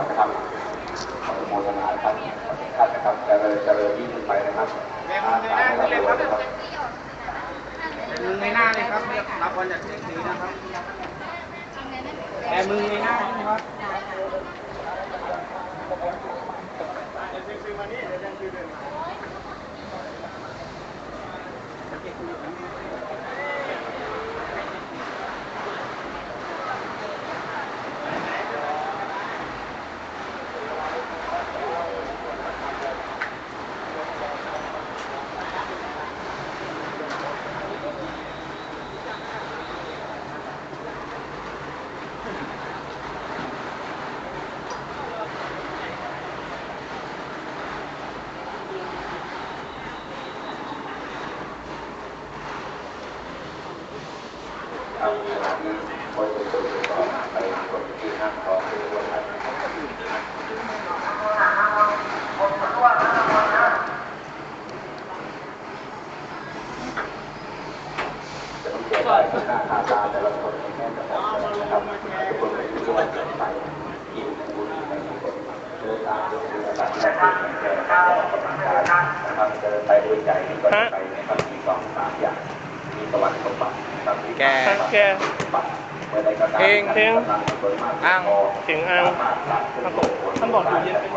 นะครับขออนุโมทนาครับท่านนะครับเจริญเจริญยิ่งขึ้นไปนะครับอาสาให้เราด้วยนะครับมือในหน้าเลยครับเรียกรับวันจากเช็คสีนะครับแต่มือในหน้านะครับครับขณะนี้คนจะตัวก็ไปกดที่นั่งรอดูว่าท่านจะต้องเสียใจที่หน้าตาตาแต่ละคนไม่แน่จะบอกนะครับทุกคนเป็นผู้ว่าไปกินบุญในที่คนเดินตามเดินเรือตัดแรงแรงแรงออกกำลังกายนะครับเดิน ไปด้วยใจก็ไปนะครับมีสองสามอย่าง มีสวรรค์สมบัตินะครับมีแกแกเมื่อใดก็ตามเพลงเพลงกำลังสวยมากอ้างพอถึงอ้างสามารถตัดขึ้นโลกท่านบอกอยู่เย็นเป็น